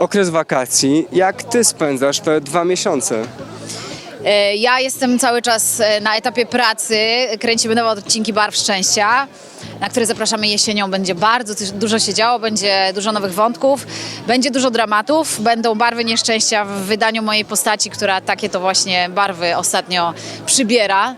okres wakacji. Jak ty spędzasz te dwa miesiące? E, Ja jestem cały czas e, na etapie pracy. Kręcimy nowe odcinki Barw Szczęścia, na które zapraszamy jesienią. Będzie bardzo dużo się działo, będzie dużo nowych wątków, będzie dużo dramatów, będą barwy nieszczęścia w wydaniu mojej postaci, która takie to właśnie barwy ostatnio przybiera.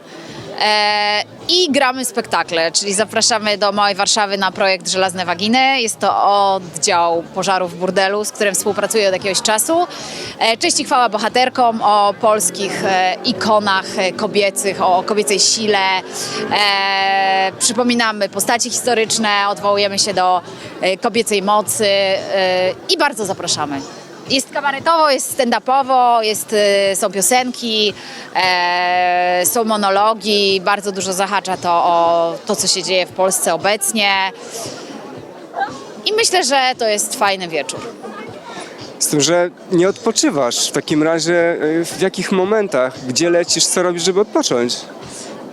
E, I gramy spektakle, czyli zapraszamy do Małej Warszawy na projekt Żelazne Waginy. Jest to oddział pożarów w burdelu, z którym współpracuję od jakiegoś czasu. E, Cześć i chwała bohaterkom o polskich e, ikonach kobiecych, o kobiecej sile. Przypominamy postacie historyczne, odwołujemy się do kobiecej mocy i bardzo zapraszamy. Jest kabaretowo, jest stand-upowo, jest, y, są piosenki, e, są monologi, bardzo dużo zahacza to o to, co się dzieje w Polsce obecnie. I myślę, że to jest fajny wieczór. Z tym, że nie odpoczywasz. W takim razie y, w jakich momentach? Gdzie lecisz? Co robisz, żeby odpocząć?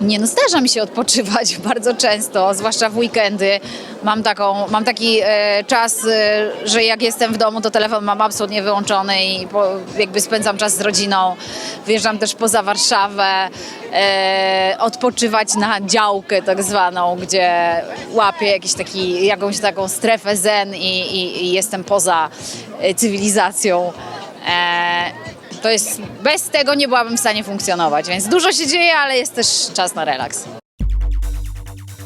Nie no, zdarza mi się odpoczywać bardzo często, zwłaszcza w weekendy. Mam, taką, mam taki e, czas, e, że jak jestem w domu, to telefon mam absolutnie wyłączony i po, jakby spędzam czas z rodziną. Wyjeżdżam też poza Warszawę, e, odpoczywać na działkę tak zwaną, gdzie łapię jakiś taki, jakąś taką strefę zen i, i, i jestem poza e, cywilizacją. To jest, bez tego nie byłabym w stanie funkcjonować, więc dużo się dzieje, ale jest też czas na relaks.